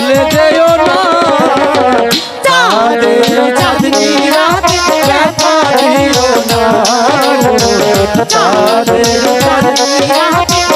ভুলে যেও না। চাঁদনি রাতে ব্যথা দিও না চাঁদনি রাতে